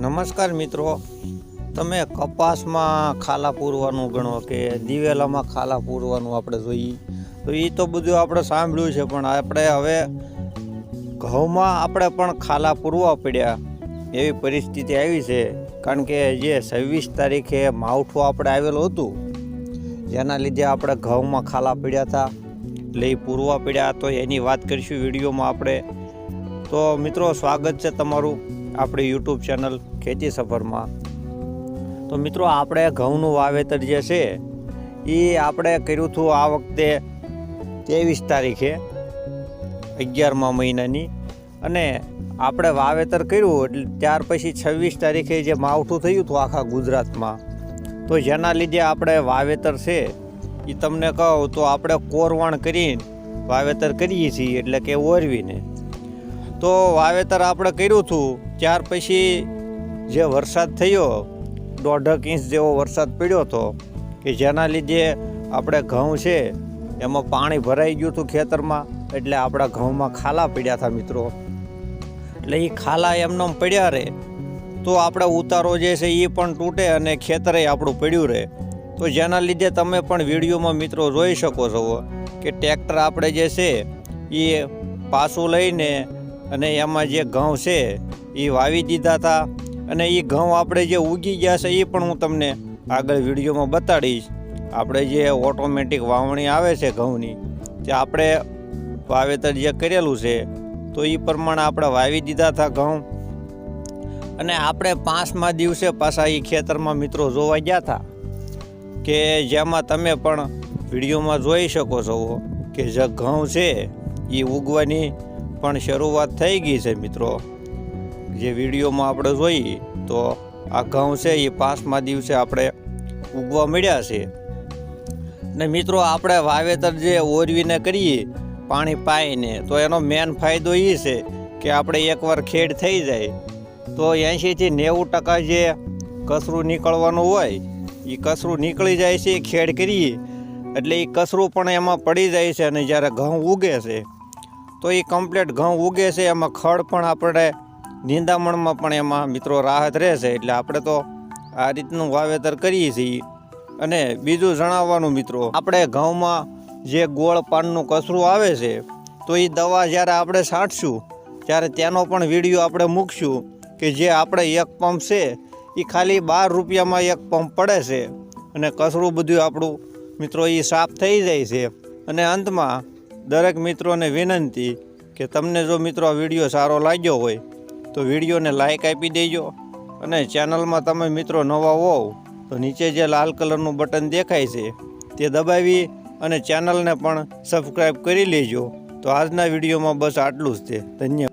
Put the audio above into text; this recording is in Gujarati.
નમસ્કાર મિત્રો. તમે કપાસમાં ખાલા પૂરવાનું ગણો કે દિવેલામાં ખાલા પૂરવાનું આપણે જોઈએ. તો એ તો બધું આપણે સાંભળ્યું છે, પણ આપણે હવે ઘઉંમાં આપણે પણ ખાલા પૂરવા પડ્યા એવી પરિસ્થિતિ આવી છે. કારણ કે જે છવ્વીસ તારીખે માવઠું આપણે આવેલું હતું, જેના લીધે આપણે ઘઉંમાં ખાલા પડ્યા હતા એ પૂરવા પડ્યા. તો એની વાત કરીશું વિડીયોમાં આપણે. તો મિત્રો, સ્વાગત છે તમારું. આપણી યુટ્યુબ ચેનલ ખેતી સફરમાં તો મિત્રો, આપણે ઘઉંનું વાવેતર જે છે, એ આપણે કર્યું હતું આ વખતે ત્રેવીસ તારીખે, અગિયારમા મહિનાની. અને આપણે વાવેતર કર્યું એટલે ત્યાર પછી છવ્વીસ તારીખે જે માવઠું થયું હતું આખા ગુજરાતમાં, તો જેના લીધે આપણે વાવેતર છે એ તમને કહું તો આપણે કોરવાણ કરીને વાવેતર કરીએ છીએ, એટલે કે ઓરવીને. તો વાવેતર આપણે કર્યું હતું ત્યાર પછી જે વરસાદ થયો, દોઢક ઇંચ જેવો વરસાદ પડ્યો હતો, કે જેના લીધે આપણે ઘઉં છે, એમાં પાણી ભરાઈ ગયું હતું ખેતરમાં, એટલે આપણા ઘઉંમાં ખાલા પડ્યા હતા મિત્રો. એટલે એ ખાલા એમને પડ્યા રહે તો આપણે ઉતારો જે છે એ પણ તૂટે અને ખેતરે આપણું પડ્યું રહે તો જેના લીધે તમે પણ વિડીયોમાં મિત્રો જોઈ શકો છો કે ટ્રેક્ટર આપણે જે છે એ પાછું લઈને અને એમાં જે ઘઉં છે, એ વાવી દીધા હતા અને એ ઘઉં આપણે જે ઉગી ગયા છે એ પણ હું તમને આગળ વિડીયોમાં બતાડીશ. આપણે જે ઓટોમેટિક વાવણી આવે છે ઘઉંની, તે આપણે વાવેતર જે કરેલું છે, તો એ પ્રમાણે આપણે વાવી દીધા હતા ઘઉં. અને આપણે પાંચમા દિવસે પાછા એ ખેતરમાં મિત્રો જોવા ગયા હતા કે જેમાં તમે પણ વિડીયોમાં જોઈ શકો છો કે જે ઘઉં છે એ ઉગવાની પણ શરૂઆત થઈ ગઈ છે મિત્રો. જે વિડીયોમાં આપણે જોઈએ તો આ ઘઉં છે, એ પાંચમા દિવસે આપણે ઉગવા મળ્યા છે. ને મિત્રો, આપણે વાવેતર જે ઓરવીને કરીએ, પાણી પાઈને, તો એનો મેન ફાયદો એ છે કે આપણે એકવાર ખેડ થઈ જાય. તો એંશીથી નેવું ટકા જે કચરું નીકળવાનું હોય એ કચરું નીકળી જાય છે, ખેડ કરીએ. એટલે એ કચરું પણ એમાં પડી જાય છે અને જ્યારે ઘઉં ઉગે છે તો એ કમ્પ્લીટ ઘઉં ઉગે છે, એમાં ખડ પણ આપણે નિંદામણમાં પણ એમાં મિત્રો રાહત રહેશે. એટલે આપણે તો આ રીતનું વાવેતર કરીએ છીએ. અને બીજું જણાવવાનું મિત્રો, આપણે ઘઉંમાં જે ગોળ પાનનું કચરું આવે છે, તો એ દવા જ્યારે આપણે છાંટશું, ત્યારે તેનો પણ વીડિયો આપણે મૂકશું કે જે આપણે એક પંપ છે એ ખાલી બાર રૂપિયામાં એક પંપ પડે છે. અને કચરું બધું આપણું મિત્રો એ સાફ થઈ જાય છે. અને અંતમાં દરેક મિત્રોને વિનંતી કે તમને જો મિત્રો આ વીડિયો સારો લાગ્યો હોય, તો વિડીયોને લાઇક આપી દેજો અને ચેનલમાં તમે મિત્રો નવા હોવ, તો નીચે જે લાલ કલરનું બટન દેખાય છે, તે દબાવી અને ચેનલને પણ સબસ્ક્રાઈબ કરી લેજો. તો આજના વિડીયોમાં બસ આટલું જ છે ધન્યવાદ.